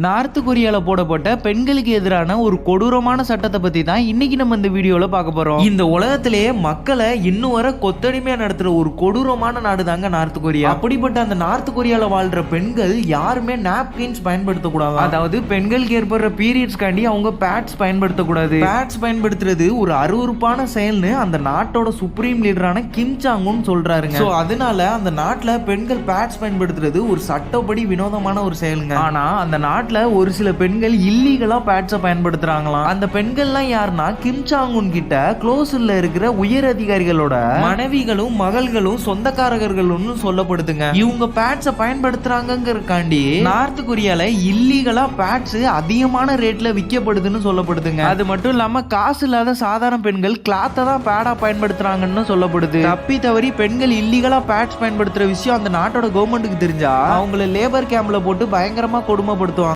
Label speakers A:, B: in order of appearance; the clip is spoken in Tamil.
A: நார்த் கொரியாவில் போடப்பட்ட பெண்களுக்கு எதிரான ஒரு கொடூரமான சட்டத்தை பத்தி தான் இன்னைக்கு நம்ம இந்த வீடியோல பார்க்க போறோம். இந்த உலகத்திலேயே மக்களை இன்னும் வர கொத்தடிமையா நடத்துற ஒரு கொடூரமான நாடு தாங்க நார்த் கொரியா. அப்படிப்பட்ட அந்த நார்த் கொரியால வாழ்ற பெண்கள் யாருமே நாப்கின்ஸ் பயன்படுத்தக்கூடாது? அதாவது பெண்களுக்கு ஏற்படுற பீரியட்ஸ்காண்டி அவங்க பேட்ஸ் பயன்படுத்தக்கூடாது. பேட்ஸ் பயன்படுத்துறது ஒரு அருவருப்பான செயல்னு அந்த நாட்டோட சுப்ரீம் லீடரான கிம் சாங்குன்னு சொல்றாருங்க. சோ அதனால அந்த நாட்டுல பெண்கள் பேட்ஸ் பயன்படுத்துறது ஒரு சட்டப்படி வினோதமான ஒரு செயலுங்க. ஆனா அந்த நாட்டில் ஒரு சில பெண்கள் இல்லீகலாக பேட்ஸை பயன்படுத்துகிறாங்களாம் அந்த பெண்கள்லாம் யாருன்னா கிம் சாங்குன் கிட்ட க்ளோஸில் இருக்கிற உயர் அதிகாரிகளோட மனைவிகளும் மகள்களும் சொந்தக்காரர்களும் சொல்லப்படுதுங்க. இவங்க பேட்ஸை பயன்படுத்துறாங்கிறக்காண்டி நார்த் கொரியால இல்லீகலா பேட்ஸ் அதிகமான ரேட்ல விற்கப்படுதுன்னு சொல்லப்படுதுங்க. அது மட்டும் இல்லாம காசு இல்லாத சாதாரண பெண்கள் கிளாத்தை தான் பேடா பயன்படுத்துறாங்கன்னு சொல்லப்படுது. தப்பி தவறி பெண்கள் இல்லீகலா பேட்ஸ் பயன்படுத்துற விஷயம் அந்த நாட்டோட கவர்மெண்ட்டுக்கு தெரிஞ்சா அவங்கள லேபர் கேம்ப்ல போட்டு பயங்கரமா கொடுமைப்படுத்துவாங்க.